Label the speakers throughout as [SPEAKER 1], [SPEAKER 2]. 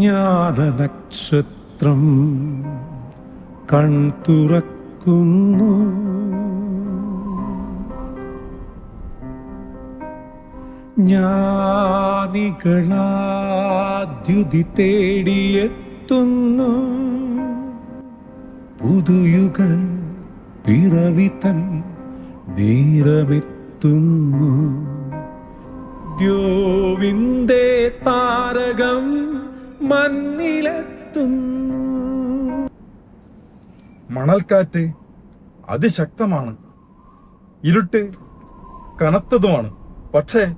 [SPEAKER 1] ജ്ഞാനനക്ഷത്രം കൺ തുറക്കുന്നു. ജ്ഞാനികളാദ്യുതി തേടിയെത്തുന്നു. പുതുയുഗ പിറവിതൻ നേരമെത്തുന്നു. ദ്യോവിന്റെ താരകം മണ്ണിലെത്തുന്നു.
[SPEAKER 2] മണൽക്കാറ്റ് അതിശക്തമാണ്. ഇരുട്ട് കനത്തതുമാണ്. പക്ഷേ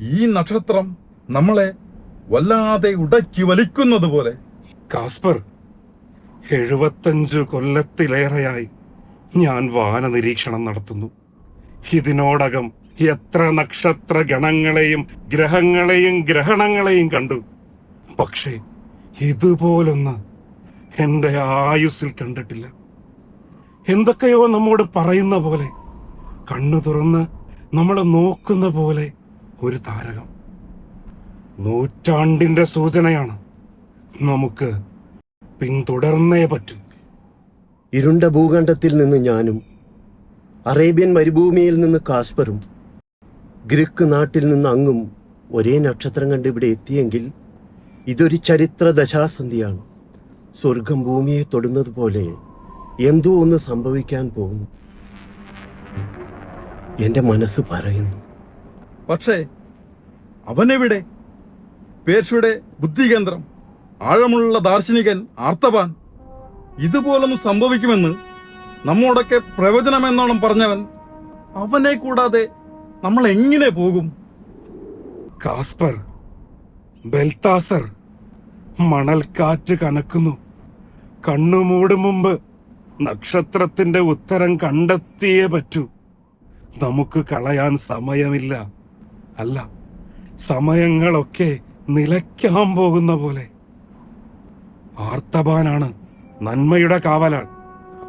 [SPEAKER 2] ഈ നക്ഷത്രം നമ്മളെ വല്ലാതെ ഉടക്കി വലിക്കുന്നത് പോലെ.
[SPEAKER 3] കാസ്പർ എഴുപത്തഞ്ച് കൊല്ലത്തിലേറെയായി ഞാൻ വാന നിരീക്ഷണം നടത്തുന്നു. ഇതിനോടകം എത്ര നക്ഷത്ര ഗണങ്ങളെയും ഗ്രഹങ്ങളെയും ഗ്രഹണങ്ങളെയും കണ്ടു. പക്ഷേ ഇതുപോലൊന്ന് എന്റെ ആയുസ്സിൽ കണ്ടിട്ടില്ല. എന്തൊക്കെയോ നമ്മോട് പറയുന്ന പോലെ കണ്ണു തുറന്ന് നമ്മളെ നോക്കുന്ന പോലെ ഒരു താരകം. നൂറ്റാണ്ടിന്റെ സൂചനയാണ് നമുക്ക് പിന്തുടർന്നേ പറ്റൂ.
[SPEAKER 4] ഇരുണ്ട ഭൂഖണ്ഡത്തിൽ നിന്ന് ഞാനും അറേബ്യൻ മരുഭൂമിയിൽ നിന്ന് കാസ്പറും ഗ്രീക്ക് നാട്ടിൽ നിന്ന് അങ്ങും ഒരേ നക്ഷത്രം കണ്ട് ഇവിടെ എത്തിയെങ്കിൽ ഇതൊരു ചരിത്ര ദശാസന്ധിയാണ്. സ്വർഗം ഭൂമിയെ തൊടുന്നത് പോലെ എന്തോ ഒന്ന് സംഭവിക്കാൻ പോകുന്നു. എന്റെ മനസ്സ് പറയുന്നു.
[SPEAKER 2] പക്ഷേ അവനെവിടെ? പേർഷ്യയുടെ ബുദ്ധികേന്ദ്രം ആഴമുള്ള ദാർശനികൻ ആർത്തവാൻ ഇതുപോലൊന്നും സംഭവിക്കുമെന്ന് നമ്മോടൊക്കെ പ്രവചനമെന്നോണം പറഞ്ഞവൻ അവനെ കൂടാതെ നമ്മൾ എങ്ങനെ പോകും?
[SPEAKER 3] Casper Balthazar മണൽക്കാറ്റ് കനക്കുന്നു. കണ്ണുമൂടും മുമ്പ് നക്ഷത്രത്തിന്റെ ഉത്തരം കണ്ടെത്തിയേ പറ്റൂ. നമുക്ക് കളയാൻ സമയമില്ല. അല്ല സമയങ്ങളൊക്കെ നിലയ്ക്കാൻ പോകുന്ന പോലെ. ആർത്തബാനാണ് നന്മയുടെ കാവലാൾ.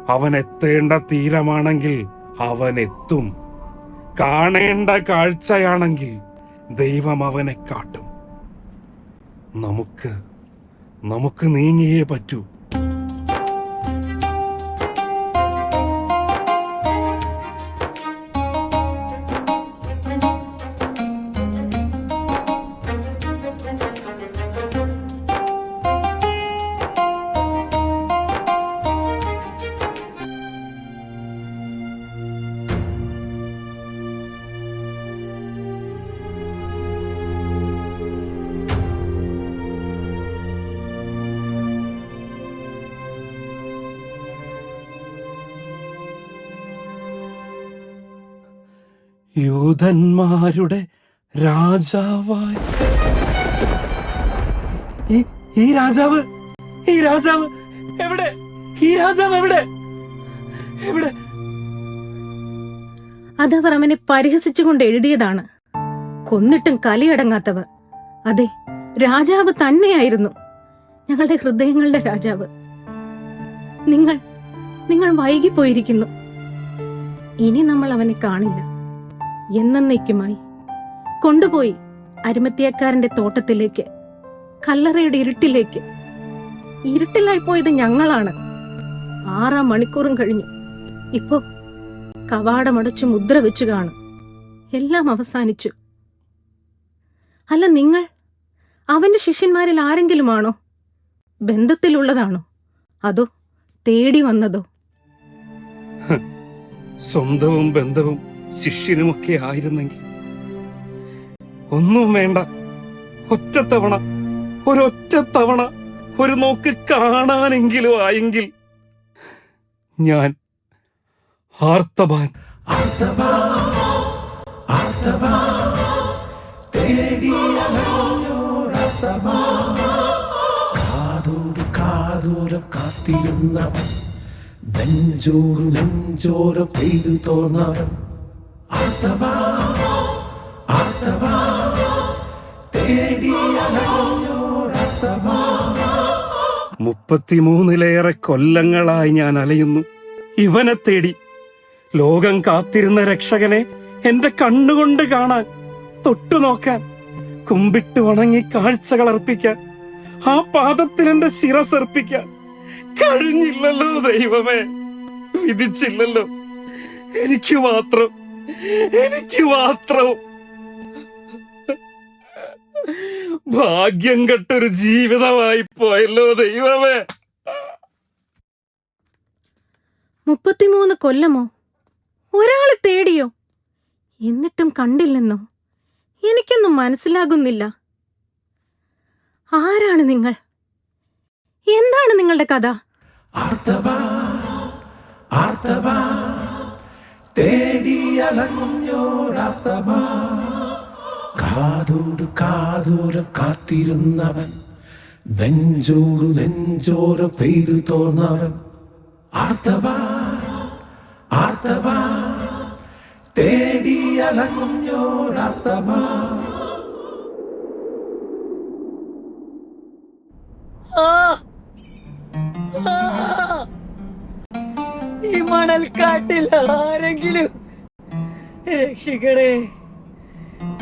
[SPEAKER 3] അവൻ എത്തേണ്ട തീരമാണെങ്കിൽ അവൻ എത്തും. കാണേണ്ട കാഴ്ചയാണെങ്കിൽ ദൈവം അവനെ കാട്ടും. നമുക്ക് നമുക്ക് നീങ്ങിയേ പറ്റൂ. യൂതന്മാരുടെ രാജാവായി. ഈ രാജാവ്? ഈ രാജാവ് എവിടെ? ഈ രാജാവ് എവിടെ? എവിടെ?
[SPEAKER 5] അതവർ അവനെ പരിഹസിച്ചുകൊണ്ട് എഴുതിയതാണ്. കൊന്നിട്ടും കലിയടങ്ങാത്തവർ. അതെ രാജാവ് തന്നെയായിരുന്നു. ഞങ്ങളുടെ ഹൃദയങ്ങളുടെ രാജാവ്. നിങ്ങൾ നിങ്ങൾ വൈകിപ്പോയിരിക്കുന്നു. ഇനി നമ്മൾ അവനെ കാണില്ല. എന്നേക്കുമായി കൊണ്ടുപോയി അരുമത്തിയക്കാരന്റെ തോട്ടത്തിലേക്ക് കല്ലറയുടെ ഇരുട്ടിലേക്ക്. ഇരുട്ടിലായി പോയത് ഞങ്ങളാണ്. ആറാം മണിക്കൂറും കഴിഞ്ഞു. ഇപ്പോ കവാടമടച്ചു മുദ്ര വെച്ചു കാണും. എല്ലാം അവസാനിച്ചു. അല്ല നിങ്ങൾ അവന്റെ ശിഷ്യന്മാരിൽ ആരെങ്കിലുമാണോ? ബന്ധത്തിലുള്ളതാണോ? അതോ തേടി വന്നതോ?
[SPEAKER 3] സ്വന്തവും ബന്ധവും ശിഷ്യനുമൊക്കെ ആയിരുന്നെങ്കിൽ. ഒന്നും വേണ്ട. ഒറ്റത്തവണ ഒരൊറ്റത്തവണ ഒരു നോക്ക് കാണാനെങ്കിലും ആയെങ്കിൽ ഞാൻ ആർത്തബാൻ
[SPEAKER 1] കാതോരം കാത്തിരുന്നവൻ. നെഞ്ചോട് നെഞ്ചോരം പെയ്തു തോന്നവൻ.
[SPEAKER 3] മുപ്പത്തിമൂന്നിലേറെ കൊല്ലങ്ങളായി ഞാൻ അലയുന്നു. ഇവനെ തേടി ലോകം കാത്തിരുന്ന രക്ഷകനെ എന്റെ കണ്ണുകൊണ്ട് കാണാൻ തൊട്ടുനോക്കാൻ കുമ്പിട്ട് ഉണങ്ങി കാഴ്ചകൾ അർപ്പിക്കാൻ ആ പാദത്തിൽ എന്റെ ശിരസർപ്പിക്കാൻ കഴിഞ്ഞില്ലല്ലോ ദൈവമേ. വിധിച്ചില്ലല്ലോ. എനിക്ക് മാത്രം എനിക്ക് മാത്രം ഭാഗ്യം കെട്ടൊരു ജീവിതമായി പോയല്ലോ ദൈവമേ.
[SPEAKER 5] മുപ്പത്തിമൂന്ന് കൊല്ലമോ? ഒരാളെ തേടിയോ? എന്നിട്ടും കണ്ടില്ലെന്നോ? എനിക്കൊന്നും മനസ്സിലാകുന്നില്ല. ആരാണ് നിങ്ങൾ? എന്താണ് നിങ്ങളുടെ കഥ?
[SPEAKER 6] ആർത്തവാ ആർത്തവ. കാതോരം കാത്തിരുന്നവൻ നെഞ്ചോടു നെഞ്ചോരം പെയ്തു തോർന്നവൻ ആർത്തവ തേടിയലഞ്ഞോരാർത്തവ
[SPEAKER 7] ഈ മണൽക്കാട്ടിൽ ആരെങ്കിലും രക്ഷിക്കണേ.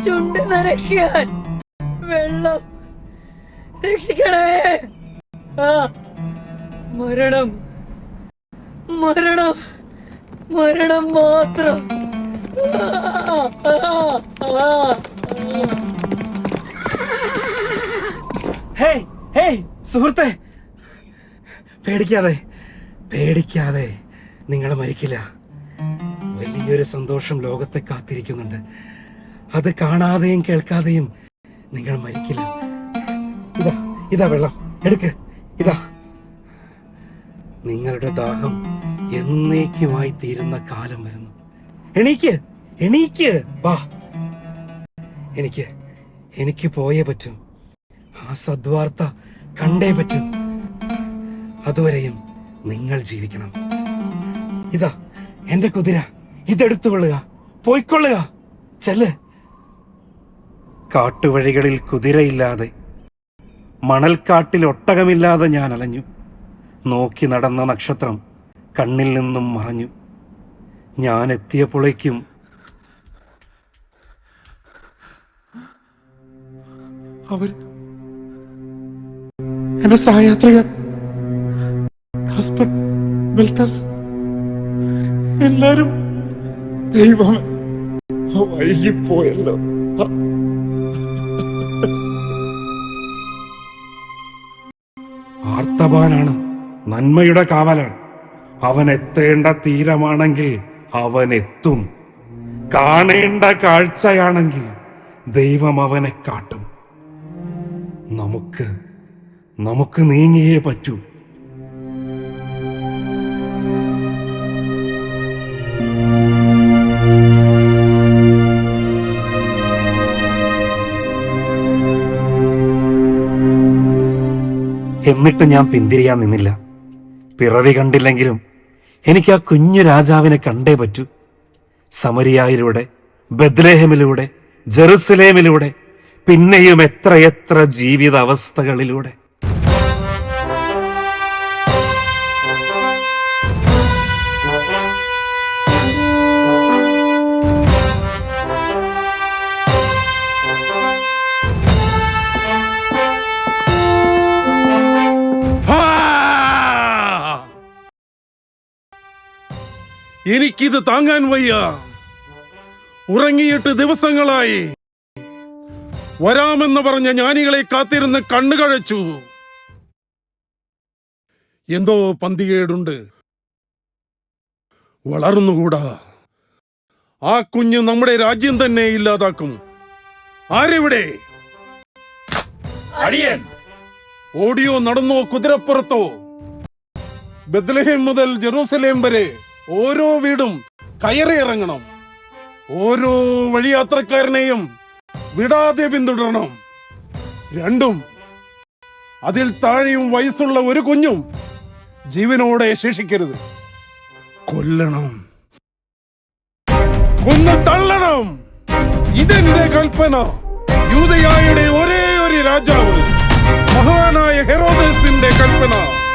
[SPEAKER 7] ചുണ്ട് നനയ്ക്കാൻ വെള്ളം രക്ഷിക്കണേ. ആ മരണം മരണം മരണം മാത്രം.
[SPEAKER 3] സുഹൃത്തെ. പേടിക്കാതെ പേടിക്കാതെ. നിങ്ങൾ മരിക്കില്ല. വലിയൊരു സന്തോഷം ലോകത്തെ കാത്തിരിക്കുന്നുണ്ട്. അത് കാണാതെയും കേൾക്കാതെയും നിങ്ങൾ മരിക്കില്ല. ഇതാ ഇതാ വെള്ളം. എടുക്ക്. ഇതാ. നിങ്ങളുടെ ദാഹം എന്നേക്കുമായി തീരുന്ന കാലം വരുന്നു. എണീക്ക്. എണീക്ക്. വാ. എനിക്ക് എനിക്ക് പോയേ പറ്റും. ആ സദ്വാർത്ത കണ്ടേ പറ്റും. അതുവരെയും നിങ്ങൾ ജീവിക്കണം. ഇതാ എന്റെ കുതിര. ഇതെടുത്തുകൊള്ളുക. പോയിക്കൊള്ളുക. ചെല്ല്. കാട്ടുവഴികളിൽ കുതിരയില്ലാതെ മണൽക്കാട്ടിൽ ഒട്ടകമില്ലാതെ ഞാൻ അലഞ്ഞു. നോക്കി നടന്ന നക്ഷത്രം കണ്ണിൽ നിന്നും മറഞ്ഞു. ഞാൻ എത്തിയപ്പോഴേക്കും
[SPEAKER 6] അവർ എന്റെ സഹയാത്രികർ കാസ്പർ ബെൽത്താസ് എല്ലാരും ദൈവം വൈകിപ്പോയല്ലോ
[SPEAKER 3] ആർത്തവാനാണ് നന്മയുടെ കാവലാണ്. അവൻ എത്തേണ്ട തീരമാണെങ്കിൽ അവൻ എത്തും. കാണേണ്ട കാഴ്ചയാണെങ്കിൽ ദൈവം അവനെ കാട്ടും. നമുക്ക് നമുക്ക് നീങ്ങിയേ പറ്റൂ. എന്നിട്ട് ഞാൻ പിന്തിരിയാൻ നിന്നില്ല. പിറവി കണ്ടില്ലെങ്കിലും എനിക്ക് ആ കുഞ്ഞു രാജാവിനെ കണ്ടേ പറ്റൂ. സമരിയായിലൂടെ ബദ്ലേഹമിലൂടെ ജെറുസലേമിലൂടെ പിന്നെയും എത്രയെത്ര ജീവിത അവസ്ഥകളിലൂടെ
[SPEAKER 8] എനിക്കിത് താങ്ങാൻ വയ്യ. ഉറങ്ങിയിട്ട് ദിവസങ്ങളായി. വരാമെന്ന് പറഞ്ഞ ജ്ഞാനികളെ കാത്തിരുന്ന് കണ്ണുകഴച്ചു എന്തോ പന്തികേടുണ്ട്. വളർന്നുകൂടാ. ആ കുഞ്ഞ് നമ്മുടെ രാജ്യം തന്നെ ഇല്ലാതാക്കും. ആരെവിടെ?
[SPEAKER 3] അടിയൻ.
[SPEAKER 8] ഓടിയോ നടന്നോ കുതിരപ്പുറത്തോ? ബദ്ലഹേം മുതൽ ജെറൂസലേം വരെ. ഓരോ വീടും കയറി ഇറങ്ങണം. ഓരോ വഴിയാത്രക്കാരനെയും വിടാതെ പിന്തുടരണം. രണ്ടും അതിൽ താഴെയും വയസ്സുള്ള ഒരു കുഞ്ഞും ജീവനോടെ ശേഷിക്കരുത്. കൊല്ലണം. കൊന്നു തള്ളണം. ഇതെന്റെ കൽപ്പന യൂതയായുടെ ഒരേ ഒരു രാജാവ് മഹാനായ ഹെറോദസിന്റെ കൽപ്പന.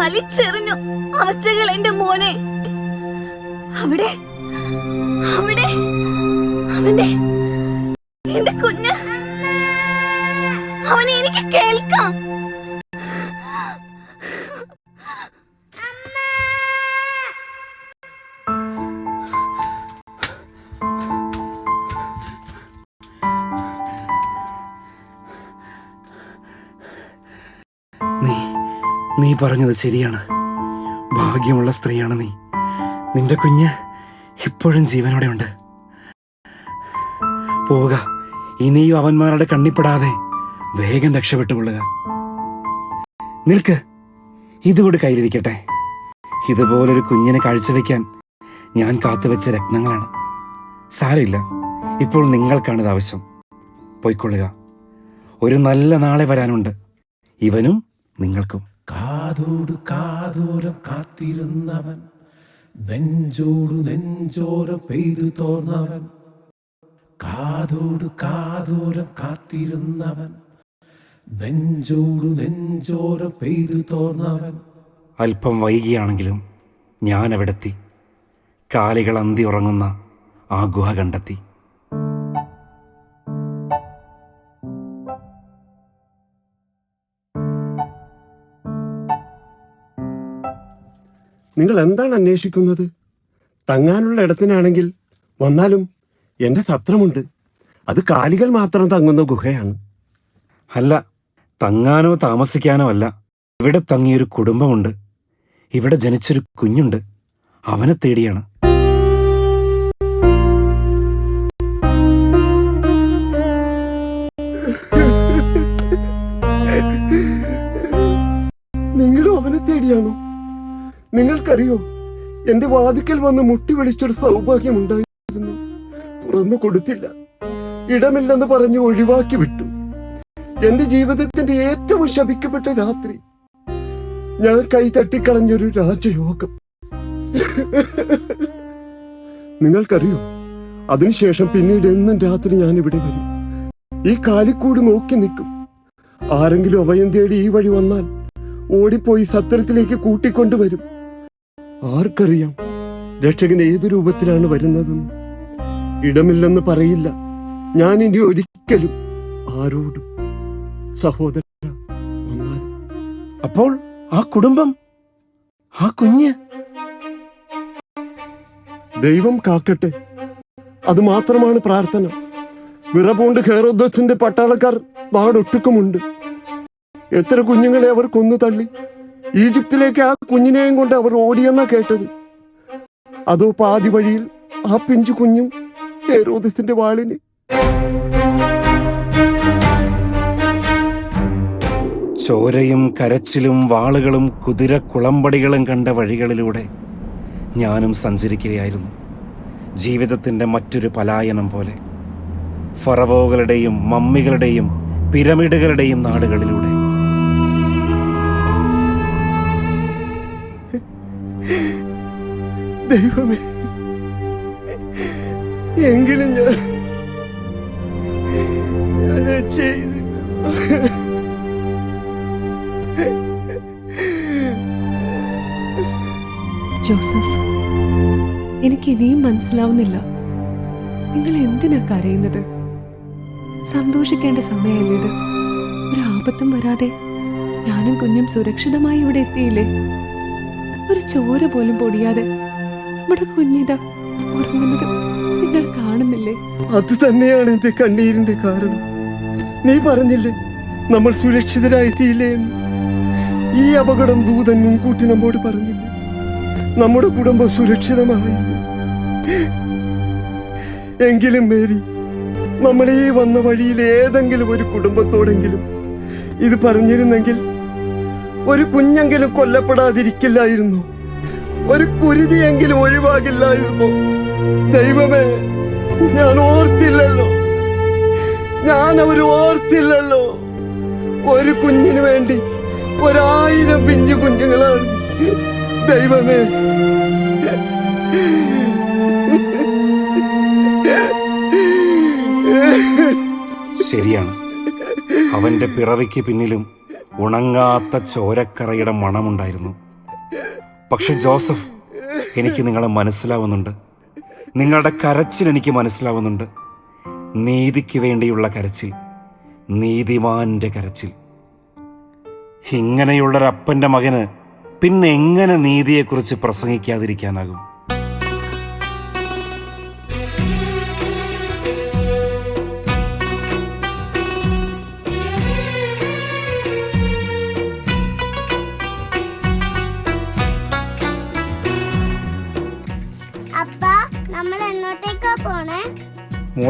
[SPEAKER 9] വലിച്ചെറിഞ്ഞു. അവച്ചകൾ എന്റെ മോനെ. അവിടെ അവിടെ അവന്റെ എന്റെ കുഞ്ഞ്. അവനെ എനിക്ക് കേൾക്കാം.
[SPEAKER 3] പറഞ്ഞത് ശരിയാണ്. ഭാഗ്യമുള്ള സ്ത്രീയാണ് നീ. നിന്റെ കുഞ്ഞ് ഇപ്പോഴും ജീവനോടെ ഉണ്ട് പോവുക. ഇനിയും അവന്മാരുടെ കണ്ണിപ്പെടാതെ വേഗം രക്ഷപ്പെട്ടുകൊള്ളുക. നിൽക്ക്. ഇതുകൂടി കയ്യിലിരിക്കട്ടെ. ഇതുപോലൊരു കുഞ്ഞിനെ കാഴ്ചവെക്കാൻ ഞാൻ കാത്തുവെച്ച രത്നങ്ങളാണ്. സാരമില്ല. ഇപ്പോൾ നിങ്ങൾക്കാണിത് ആവശ്യം. പോയിക്കൊള്ളുക. ഒരു നല്ല നാളെ വരാനുണ്ട്. ഇവനും നിങ്ങൾക്കും.
[SPEAKER 6] കാതോട് കാതോരം കാത്തിരുന്നവൻ. നെഞ്ചോടു നെഞ്ചോരം പെയ്തു തോർന്നവൻ. കാതോട് കാതോരം കാത്തിരുന്നവൻ. നെഞ്ചോടു നെഞ്ചോരം പെയ്തു തോർന്നവൻ.
[SPEAKER 3] അല്പം വൈകിയാണെങ്കിലും ഞാൻ അവിടെത്തി കാലികൾ അന്തി ഉറങ്ങുന്ന ആ ഗുഹ കണ്ടെത്തി.
[SPEAKER 4] നിങ്ങൾ എന്താണ് അന്വേഷിക്കുന്നത്? തങ്ങാനുള്ള ഇടത്തിനാണെങ്കിൽ വന്നാലും എന്റെ സത്രമുണ്ട്. അത് കാലികൾ മാത്രം തങ്ങുന്ന ഗുഹയാണ്.
[SPEAKER 3] അല്ല തങ്ങാനോ താമസിക്കാനോ അല്ല. ഇവിടെ തങ്ങിയൊരു കുടുംബമുണ്ട്. ഇവിടെ ജനിച്ചൊരു കുഞ്ഞുണ്ട്. അവനെ തേടിയാണ്.
[SPEAKER 4] നിങ്ങൾക്കറിയോ? എന്റെ വാതിക്കൽ വന്ന് മുട്ടി വിളിച്ചൊരു സൗഭാഗ്യം ഉണ്ടായിരുന്നു. തുറന്നു കൊടുത്തില്ല. ഇടമില്ലെന്ന് പറഞ്ഞ് ഒഴിവാക്കി വിട്ടു. എന്റെ ജീവിതത്തിന്റെ ഏറ്റവും ശപിക്കപ്പെട്ട രാത്രി. ഞാൻ കൈ തട്ടിക്കളഞ്ഞൊരു രാജയോഗം. നിങ്ങൾക്കറിയോ? അതിനുശേഷം പിന്നീട് എന്നും രാത്രി ഞാൻ ഇവിടെ വരും. ഈ കാലിക്കൂട് നോക്കി നിൽക്കും. ആരെങ്കിലും അഭയം തേടി ഈ വഴി വന്നാൽ ഓടിപ്പോയി സത്രത്തിലേക്ക് കൂട്ടിക്കൊണ്ടുവരും. ആർക്കറിയാം? രക്ഷകൻ ഏത് രൂപത്തിലാണ് വരുന്നതെന്ന്. ഇടമില്ലെന്ന് പറയില്ല. ഞാൻ ഇനി ഒരിക്കലും ആരോടും സഹോദര വന്നാൽ.
[SPEAKER 3] അപ്പോൾ ആ കുടുംബം? ആ കുഞ്ഞ്?
[SPEAKER 4] ദൈവം കാക്കട്ടെ. അത് മാത്രമാണ് പ്രാർത്ഥന. വിറപൂണ്ട് ഹേറോദത്തിന്റെ പട്ടാളക്കാർ നാടൊട്ടുക്കുമുണ്ട്. എത്ര കുഞ്ഞുങ്ങളെ അവർ കൊന്നു തള്ളി. ഈജിപ്തിലേക്ക് ആ കുഞ്ഞിനെയും കൊണ്ട് അവർ ഓടിയെന്നാ കേട്ടത്. അതോ പാതി വഴിയിൽ ആ പിഞ്ചു കുഞ്ഞും ഹേറോദസിന്റെ വാളിന്?
[SPEAKER 3] ചോരയും കരച്ചിലും വാളുകളും കുതിര കുളമ്പടികളും കണ്ട വഴികളിലൂടെ ഞാനും സഞ്ചരിക്കുകയായിരുന്നു. ജീവിതത്തിന്റെ മറ്റൊരു പലായനം പോലെ. ഫറവോകളുടെയും മമ്മികളുടെയും പിരമിഡുകളുടെയും നാടുകളിലൂടെ.
[SPEAKER 4] ദൈവമേ. എങ്കിലും ഞാൻ ചെയ്തു
[SPEAKER 10] ജോസഫ് എനിക്ക് ഇനിയും മനസ്സിലാവുന്നില്ല. നിങ്ങൾ എന്തിനാ കരയുന്നത്? സന്തോഷിക്കേണ്ട സമയമല്ലേ ഇത്? ഒരു ആപത്തും വരാതെ ഞാനും കുഞ്ഞും സുരക്ഷിതമായി ഇവിടെ എത്തിയില്ലേ? ഒരു ചോര പോലും പൊടിയാതെ നമ്മുടെ കുഞ്ഞിത ഉറങ്ങുന്നത് നിങ്ങൾ കാണുന്നില്ലേ?
[SPEAKER 4] അത് തന്നെയാണ് എന്റെ കണ്ണീരിന്റെ കാരണം. നീ പറഞ്ഞില്ലേ നമ്മൾ സുരക്ഷിതരായിത്തീയില്ലേ എന്ന്? ഈ അപകടം ദൂതൻ മുൻകൂട്ടി നമ്മോട് പറഞ്ഞില്ല നമ്മുടെ കുടുംബം സുരക്ഷിതമായി എങ്കിലും മേരി നമ്മൾ ഈ വന്ന വഴിയിൽ ഏതെങ്കിലും ഒരു കുടുംബത്തോടെങ്കിലും ഇത് പറഞ്ഞിരുന്നെങ്കിൽ ഒരു കുഞ്ഞെങ്കിലും കൊല്ലപ്പെടാതിരിക്കില്ലായിരുന്നു. ഒരു കുരുതിയെങ്കിലും ഒഴിവാകില്ലായിരുന്നു. ദൈവമേ ഞാൻ ഓർത്തില്ലല്ലോ. ഞാൻ അവർ ഓർത്തില്ലല്ലോ. ഒരു കുഞ്ഞിന് വേണ്ടി ഒരായിരം പിഞ്ചു കുഞ്ഞുങ്ങളാണ്. ദൈവമേ.
[SPEAKER 3] ശരിയാണ്. അവന്റെ പിറവിക്ക് പിന്നിലും ഉണങ്ങാത്ത ചോരക്കറയുടെ മണമുണ്ടായിരുന്നു. പക്ഷെ ജോസഫ് എനിക്ക് നിങ്ങളെ മനസ്സിലാവുന്നുണ്ട്. നിങ്ങളുടെ കരച്ചിൽ എനിക്ക് മനസ്സിലാവുന്നുണ്ട്. നീതിക്ക് വേണ്ടിയുള്ള കരച്ചിൽ നീതിമാന്റെ കരച്ചിൽ. ഇങ്ങനെയുള്ളൊരപ്പന്റെ മകന് പിന്നെ എങ്ങനെ നീതിയെക്കുറിച്ച് പ്രസംഗിക്കാതിരിക്കാനാകും?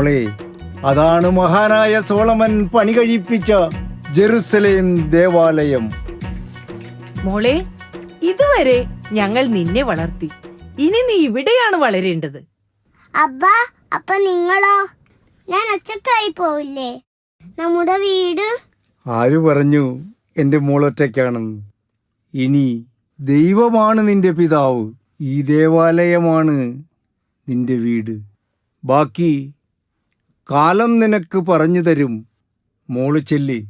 [SPEAKER 11] മോളെ അതാണ് മഹാനായ സോളമൻ പണി കഴിപ്പിച്ച ജെറുസലേം ദേവാലയം.
[SPEAKER 7] മോളെ ഇതുവരെ ഞങ്ങൾ നിന്നെ വളർത്തി. ഇനി നീ ഇവിടെയാണ് വളരേണ്ടത്.
[SPEAKER 9] അബ്ബാ അപ്പൊ നിങ്ങളോ? ഞാൻ ഒച്ചക്കായി പോവില്ലേ? നമ്മുടെ വീട്?
[SPEAKER 11] ആര് പറഞ്ഞു എന്റെ മോളൊറ്റയ്ക്കാണ് ഇനി ദൈവമാണ് നിന്റെ പിതാവ്. ഈ ദേവാലയമാണ് നിന്റെ വീട്. ബാക്കി കാലം നിനക്ക് പറഞ്ഞു തരും മോൾ ചെല്ലി.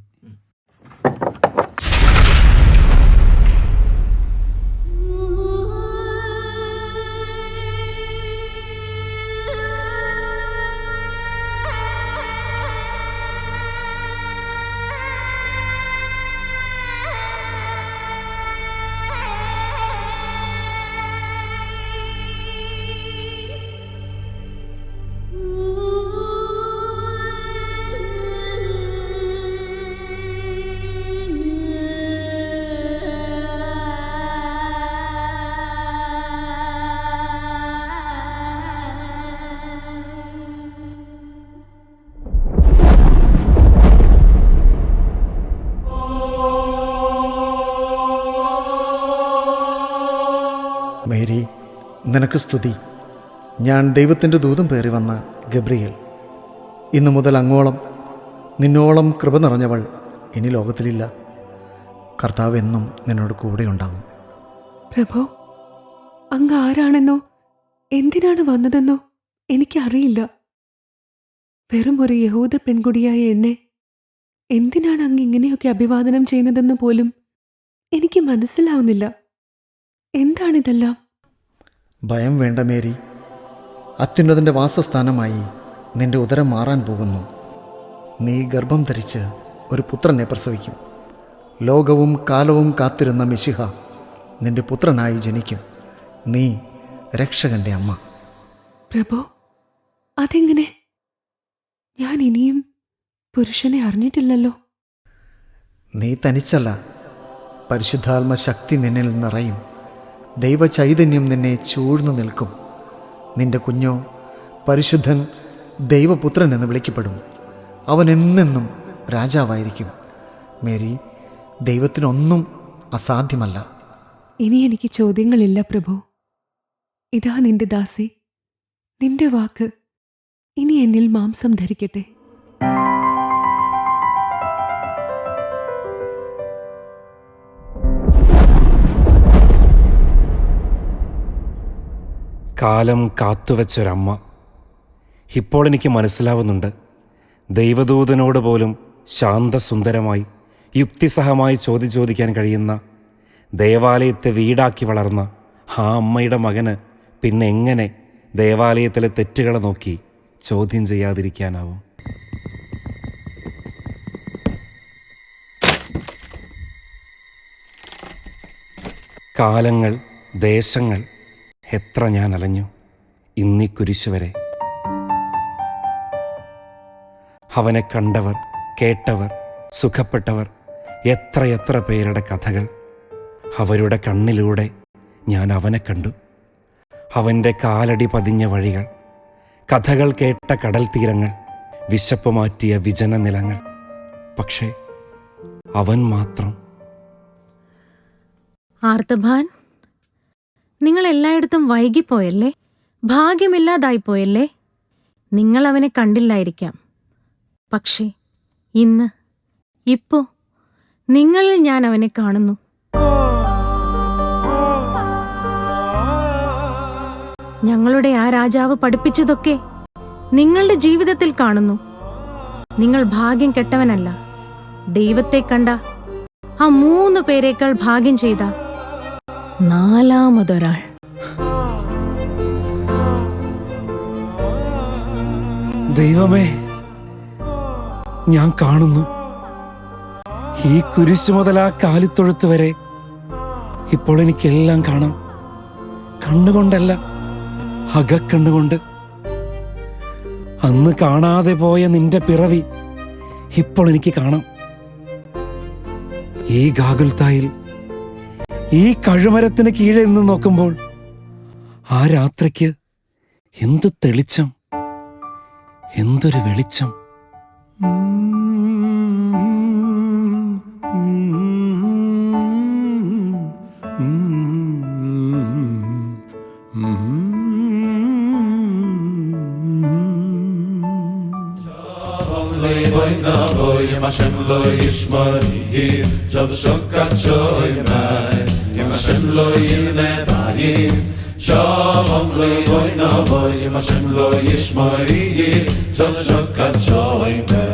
[SPEAKER 12] നിനക്ക് സ്തുതി. ഞാൻ ദൈവത്തിന്റെ ദൂതം പേറി വന്ന ഗബ്രിയേൽ. ഇന്നു മുതൽ അങ്ങോളം നിന്നോളം കൃപ നിറഞ്ഞവൾ ഇനി ലോകത്തിലില്ല. കർത്താവ് എന്നും നിന്നോട് കൂടെ ഉണ്ടാവും.
[SPEAKER 10] പ്രഭോ അങ്ങ് ആരാണെന്നോ? എന്തിനാണ് വന്നതെന്നോ? എനിക്കറിയില്ല. വെറും ഒരു യഹൂദ പെൺകുടിയായ എന്നെ എന്തിനാണ് അങ്ങ് ഇങ്ങനെയൊക്കെ അഭിവാദനം ചെയ്യുന്നതെന്ന് പോലും എനിക്ക് മനസ്സിലാവുന്നില്ല. എന്താണിതെല്ലാം?
[SPEAKER 12] ഭയം വേണ്ട മേരി. അത്യുന്നതിന്റെ വാസസ്ഥാനമായി നിന്റെ ഉദരം മാറാൻ പോകുന്നു. നീ ഗർഭം ധരിച്ച് ഒരു പുത്രനെ പ്രസവിക്കും. ലോകവും കാലവും കാത്തിരുന്ന മിശിഹ നിന്റെ പുത്രനായി ജനിക്കും. നീ രക്ഷകന്റെ അമ്മ.
[SPEAKER 10] പ്രഭു അതെങ്ങനെ? ഞാൻ ഇനിയും പുരുഷനെ അറിഞ്ഞിട്ടില്ലല്ലോ.
[SPEAKER 12] നീ തനിച്ചല്ല. പരിശുദ്ധാത്മ ശക്തി നിന്നിൽ നിറയും. ദൈവ ചൈതന്യം നിന്നെ ചൂഴ്ന്നു നിൽക്കും. നിന്റെ കുഞ്ഞോ പരിശുദ്ധൻ ദൈവപുത്രൻ എന്ന് വിളിക്കപ്പെടും. അവൻ എന്നെന്നും രാജാവായിരിക്കും. മേരി ദൈവത്തിനൊന്നും അസാധ്യമല്ല.
[SPEAKER 10] ഇനി എനിക്ക് ചോദ്യങ്ങളില്ല പ്രഭു. ഇതാ നിന്റെ ദാസി. നിന്റെ വാക്ക്. ഇനി എന്നിൽ മാംസം ധരിക്കട്ടെ.
[SPEAKER 3] കാലം കാത്തുവച്ചൊരമ്മ. ഇപ്പോൾ എനിക്ക് മനസ്സിലാവുന്നുണ്ട് ദൈവദൂതനോട് പോലും ശാന്തസുന്ദരമായി യുക്തിസഹമായി ചോദ്യം ചോദിക്കാൻ കഴിയുന്ന ദേവാലയത്തെ വീടാക്കി വളർന്ന ആ അമ്മയുടെ മകന് പിന്നെ എങ്ങനെ ദേവാലയത്തിലെ തെറ്റുകളെ നോക്കി ചോദ്യം ചെയ്യാതിരിക്കാനാവും? കാലങ്ങൾ ദേശങ്ങൾ എത്ര ഞാൻ അലഞ്ഞു ഇന്നീ കുരിശ് വരെ അവനെ കണ്ടവർ കേട്ടവർ സുഖപ്പെട്ടവർ എത്രയെത്ര പേരുടെ കഥകൾ. അവരുടെ കണ്ണിലൂടെ ഞാൻ അവനെ കണ്ടു. അവന്റെ കാലടി പതിഞ്ഞ വഴികൾ കഥകൾ കേട്ട കടൽ തീരങ്ങൾ വിശപ്പ് മാറ്റിയ വിജന നിലങ്ങൾ. പക്ഷേ അവൻ മാത്രം.
[SPEAKER 5] ആർത്തഭാൻ നിങ്ങൾ എല്ലായിടത്തും വൈകിപ്പോയല്ലേ? ഭാഗ്യമില്ലാതായിപ്പോയല്ലേ? നിങ്ങൾ അവനെ കണ്ടില്ലായിരിക്കാം. പക്ഷേ ഇന്ന് ഇപ്പോ നിങ്ങളിൽ ഞാൻ അവനെ കാണുന്നു. ഞങ്ങളുടെ ആ രാജാവ് പഠിപ്പിച്ചതൊക്കെ നിങ്ങളുടെ ജീവിതത്തിൽ കാണുന്നു. നിങ്ങൾ ഭാഗ്യം കെട്ടവനല്ല. ദൈവത്തെ കണ്ട ആ മൂന്ന് പേരേക്കാൾ ഭാഗ്യം ചെയ്ത നാലാമതൊരാൾ.
[SPEAKER 3] ദൈവമേ ഞാൻ കാണുന്നു. ഈ കുരിശു മുതൽ ആ കാലിത്തൊഴുത്ത് വരെ ഇപ്പോൾ എനിക്കെല്ലാം കാണാം. കണ്ണുകൊണ്ടല്ല അകക്കണ്ണുകൊണ്ട്. അന്ന് കാണാതെ പോയ നിന്റെ പിറവി ഇപ്പോൾ എനിക്ക് കാണാം. ഈ ഗാഗുൽത്തായിൽ ഈ കഴുമരത്തിന് കീഴെ നിന്ന് നോക്കുമ്പോൾ ആ രാത്രിക്ക് എന്ത് തെളിച്ചം എന്തൊരു വെളിച്ചം.
[SPEAKER 7] Hashem lo yirne ba'is Shalom lo yiboy no boy Im Hashem lo yishmari yir Shof shokat shoy me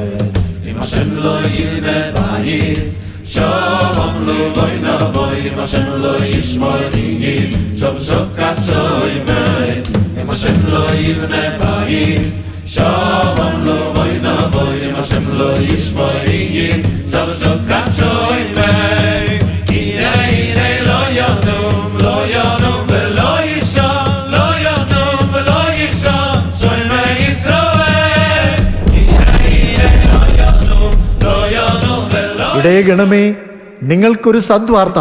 [SPEAKER 7] Im Hashem lo yirne ba'is Shalom lo yiboy no boy Im Hashem lo yishmari yir shokat shoy me Im Hashem lo yirne ba'is Shalom lo yiboy no boy Im Hashem lo yishmari yir shokat shoy me
[SPEAKER 12] ഇടയഗണമേ നിങ്ങൾക്കൊരു സദ്വാർത്ത.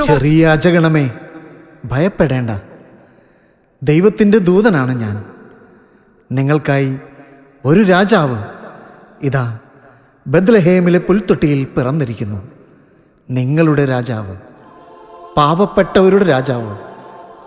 [SPEAKER 12] ചെറിയ അജഗണമേ ഭയപ്പെടേണ്ട. ദൈവത്തിന്റെ ദൂതനാണ് ഞാൻ. നിങ്ങൾക്കായി ഒരു രാജാവ് ഇതാ ബദ്ലഹേമിലെ പുൽത്തൊട്ടിയിൽ പിറന്നിരിക്കുന്നു. നിങ്ങളുടെ രാജാവ് പാവപ്പെട്ടവരുടെ രാജാവ്.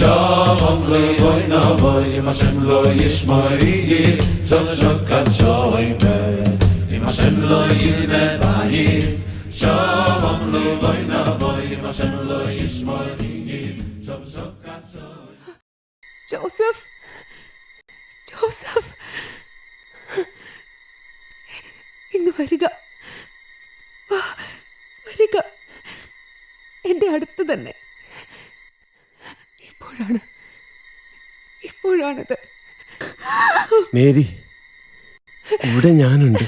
[SPEAKER 7] വാ, എഴുന്നേക്ക്. വാ, നേരമില്ല ഇനി കളയാൻ
[SPEAKER 10] ജോസഫ് ജോസഫ് ഇന്ന് വരിക. വരിക. എന്റെ അടുത്ത് തന്നെ. ഇപ്പോഴാണ് ഇപ്പോഴാണത്
[SPEAKER 4] മേരി ഇവിടെ ഞാനുണ്ട്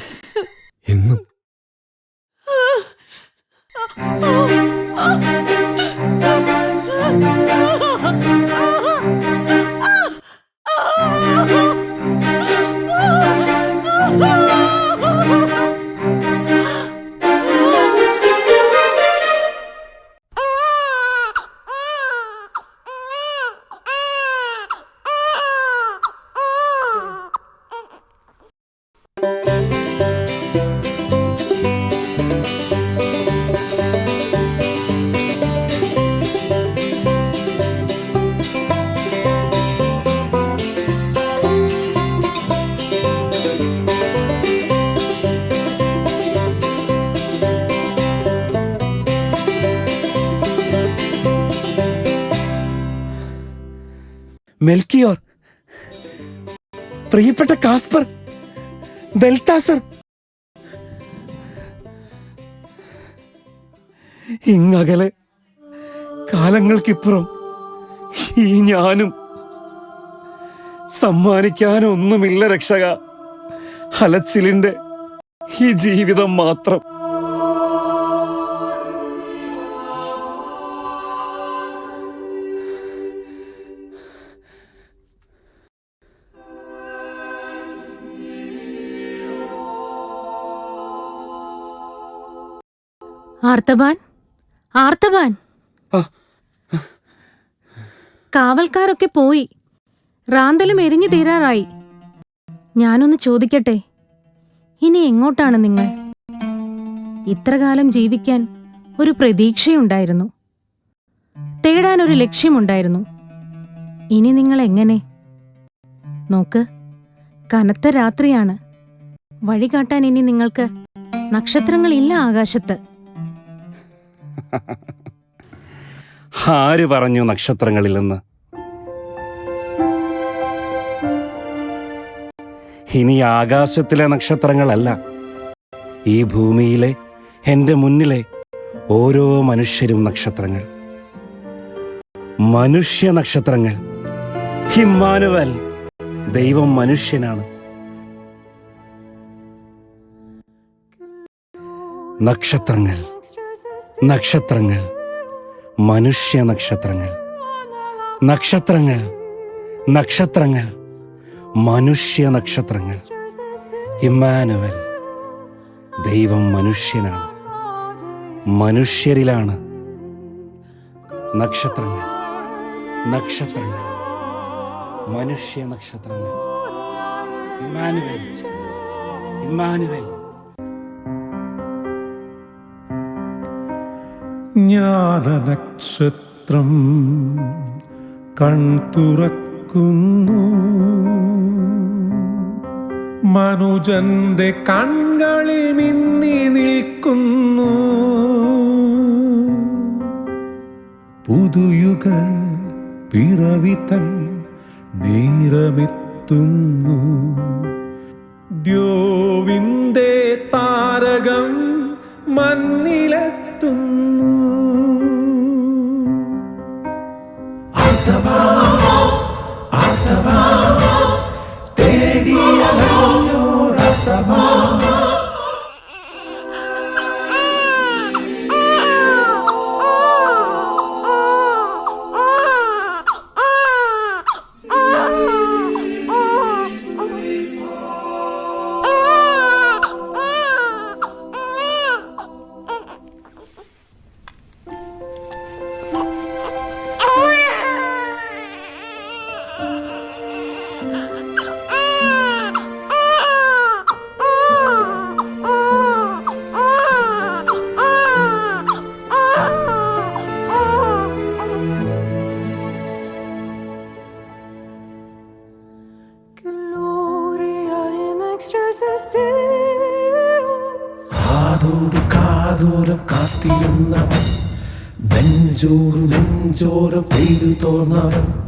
[SPEAKER 4] എന്നും
[SPEAKER 3] മെൽക്കിയോർ പ്രിയപ്പെട്ട കാസ്പർ ബെൽത്താസർ ഇങ്ങകലെ കാലങ്ങൾക്കിപ്പുറം ഈ ഞാനും സമ്മാനിക്കാനൊന്നുമില്ല രക്ഷക. അലച്ചിലിന്റെ ഈ ജീവിതം മാത്രം.
[SPEAKER 5] ആർത്തബാൻ ആർത്തബാൻ കാവൽക്കാരൊക്കെ പോയി. റാന്തലും എരിഞ്ഞു തീരാറായി. ഞാനൊന്ന് ചോദിക്കട്ടെ? ഇനി എങ്ങോട്ടാണ് നിങ്ങൾ? ഇത്രകാലം ജീവിക്കാൻ ഒരു പ്രതീക്ഷയുണ്ടായിരുന്നു. തേടാൻ ഒരു ലക്ഷ്യമുണ്ടായിരുന്നു. ഇനി നിങ്ങൾ എങ്ങനെ? നോക്ക് കനത്ത രാത്രിയാണ്. വഴി കാട്ടാൻ ഇനി നിങ്ങൾക്ക് നക്ഷത്രങ്ങളില്ല ആകാശത്ത്.
[SPEAKER 3] ആര് പറഞ്ഞു നക്ഷത്രങ്ങളിൽ നിന്ന്? ഇനി ആകാശത്തിലെ നക്ഷത്രങ്ങളല്ല. ഈ ഭൂമിയിലെ എന്റെ മുന്നിലെ ഓരോ മനുഷ്യരും നക്ഷത്രങ്ങൾ. മനുഷ്യ നക്ഷത്രങ്ങൾ. ഹിമാനുവൽ ദൈവം മനുഷ്യനാണ്. നക്ഷത്രങ്ങൾ. നക്ഷത്രങ്ങൾ മനുഷ്യ നക്ഷത്രങ്ങൾ. നക്ഷത്രങ്ങൾ നക്ഷത്രങ്ങൾ മനുഷ്യ നക്ഷത്രങ്ങൾ. ഇമ്മാനുവൽ ദൈവം മനുഷ്യനാണ്. മനുഷ്യരിലാണ് നക്ഷത്രങ്ങൾ. നക്ഷത്രങ്ങൾ മനുഷ്യ നക്ഷത്രങ്ങൾ. Emmanuel Emmanuel.
[SPEAKER 1] ജ്ഞാനനക്ഷത്രം കൺ തുറക്കുന്നു മനുജന്റെ കണ്ണുകളിൽ മിന്നി നിൽക്കുന്നു. പുതുയുഗ പിറവിതൻ നേരമെത്തുന്നു. ദ്യോവിന്റെ താരകം മണ്ണിലെത്തുന്നു
[SPEAKER 3] നെഞ്ചോരം പെയ്തു തോന്നവൻ